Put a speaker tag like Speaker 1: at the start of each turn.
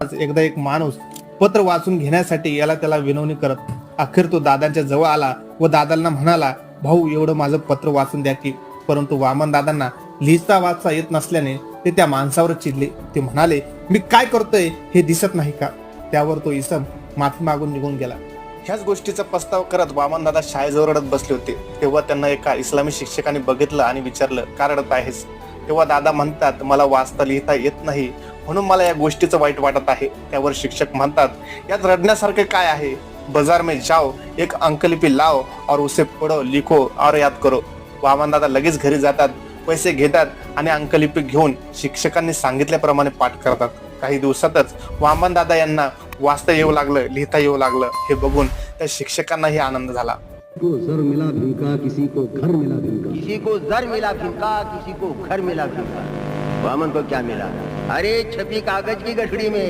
Speaker 1: आज एकदा एक माणूस पत्र वाचून घेण्यासाठी याला त्याला विनवणी करत अखेर तो दादांच्या जवळ आला व दादांना म्हणाला भाऊ एवढं माझं पत्र वाचून द्या की. परंतु वामन दादांना लिहिता वाचता येत नसल्याने ते त्या माणसावर चिडले. ते म्हणाले मी काय करतोय हे दिसत नाही का? त्यावर तो इसम माफी मागून निघून गेला. ह्याच गोष्टीचा प्रस्ताव करत वामन दादा शाळेजवळ रडत बसले होते. तेव्हा त्यांना एका इस्लामी शिक्षकाने बघितलं आणि विचारलं का रडत आहेस? तेव्हा दादा म्हणतात मला वाचता लिहिता येत नाही. म्हणून मला या गोष्टीचं वाईट वाटत आहे. त्यावर शिक्षक म्हणतात यात रडण्यासारखे काय आहे? बाजार में जाओ एक अंकलिपी लाओ और उसे पढो लिखो और याद करो. वामन दादा लगेच घरी जातात पैसे घेतात आणि अंकलिपी घेऊन शिक्षकांनी सांगितल्याप्रमाणे पाठ करतात. काही दिवसातच वामन दादा यांना वाचता येऊ लागलं लिहिता येऊ लागलं. हे बघून त्या शिक्षकांनाही आनंद झाला.
Speaker 2: को जर मिला भिनका किसी को घर मिला भिनका
Speaker 3: किसी को जर मिला भिनका किसी को घर मिला भिनका वामन को क्या मिला? अरे छपी कागज की गठड़ी में।